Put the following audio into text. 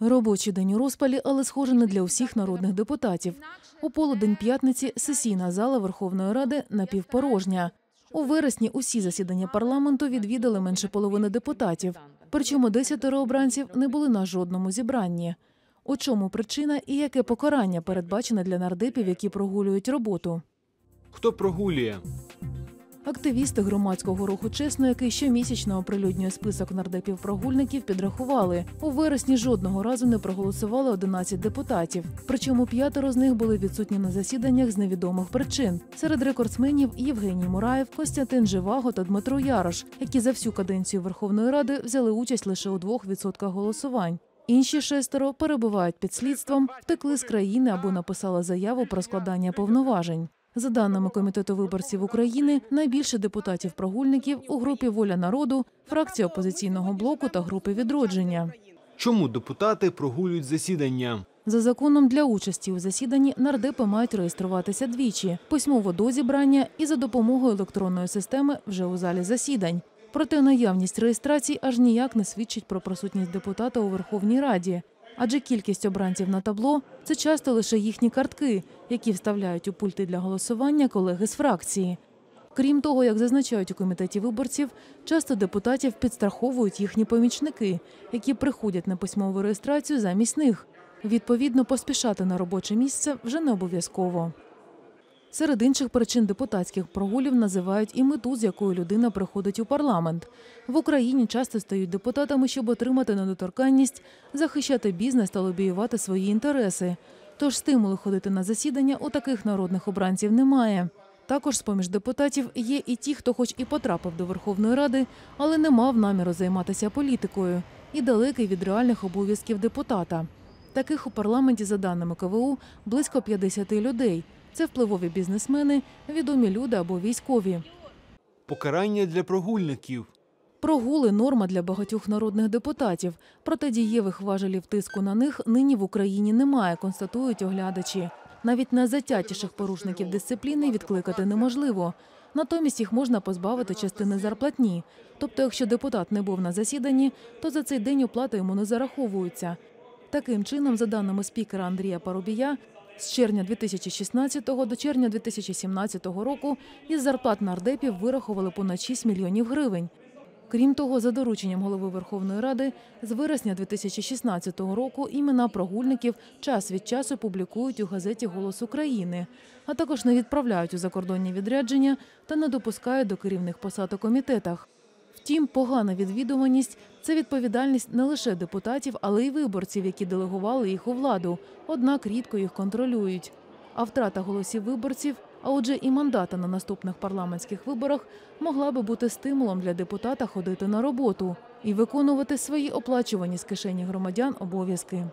Робочий день у розпалі, але схоже не для усіх народних депутатів. У полудень п'ятниці сесійна зала Верховної Ради напівпорожня. У вересні усі засідання парламенту відвідали менше половини депутатів. Причому десятеро обранців не були на жодному зібранні. У чому причина і яке покарання передбачене для нардепів, які прогулюють роботу? Хто прогулює? Активісти громадського руху чесно, який щомісячно оприлюднює список нардепів-прогульників, підрахували. У вересні жодного разу не проголосували 11 депутатів. Причому п'ятеро з них були відсутні на засіданнях з невідомих причин. Серед рекордсменів Євгеній Мураєв, Костянтин Живаго та Дмитро Ярош, які за всю каденцію Верховної Ради взяли участь лише у 2% голосувань. Інші шестеро перебувають під слідством, втекли з країни або написали заяву про складання повноважень. За даними комітету виборців України, найбільше депутатів-прогульників у групі Воля народу, фракції опозиційного блоку та групи відродження. Чому депутати прогулюють засідання? За законом для участі у засіданні нардепи мають реєструватися двічі письмово до зібрання і за допомогою електронної системи вже у залі засідань. Проте наявність реєстрацій аж ніяк не свідчить про присутність депутата у Верховній Раді. Адже кількість обранців на табло це часто лише їхні картки, які вставляють у пульти для голосування колеги з фракції. Крім того, як зазначають у комітеті виборців, часто депутатів підстраховують їхні помічники, які приходять на письмову реєстрацію замість них. Відповідно, поспішати на робоче місце вже не обов'язково. Серед інших причин депутатських прогулів називають і мету, з якою людина приходить у парламент. В Україні часто стають депутатами, щоб отримати недоторканність, захищати бізнес та лобіювати свої інтереси. Тож стимулу ходити на засідання у таких народних обранців немає. Також з-поміж депутатів є і ті, хто хоч і потрапив до Верховної Ради, але не мав наміру займатися політикою і далекий від реальних обов'язків депутата. Таких у парламенті, за даними КВУ, близько 50 людей. Це впливові бізнесмени, відомі люди або військові. Покарання для прогульників. Прогули норма для багатьох народних депутатів. Проте дієвих важелів тиску на них нині в Україні немає, констатують оглядачі. Навіть найзатятіших порушників дисципліни відкликати неможливо. Натомість їх можна позбавити частини зарплатні. Тобто, якщо депутат не був на засіданні, то за цей день оплата йому не зараховується. Таким чином, за даними спікера Андрія Парубія, з червня 2016 до червня 2017 року із зарплат нардепів вирахували понад 6 мільйонів гривень. Крім того, за дорученням голови Верховної Ради з вересня 2016 року імена прогульників час від часу публікують у газеті Голос України, а також не відправляють у закордонні відрядження та не допускають до керівних посад у комітетах. Втім, погана відвідуваність це відповідальність не лише депутатів, але й виборців, які делегували їх у владу, однак рідко їх контролюють. А втрата голосів виборців, а отже, і мандата на наступних парламентських виборах могла би бути стимулом для депутата ходити на роботу і виконувати свої оплачувані з кишені громадян обов'язки.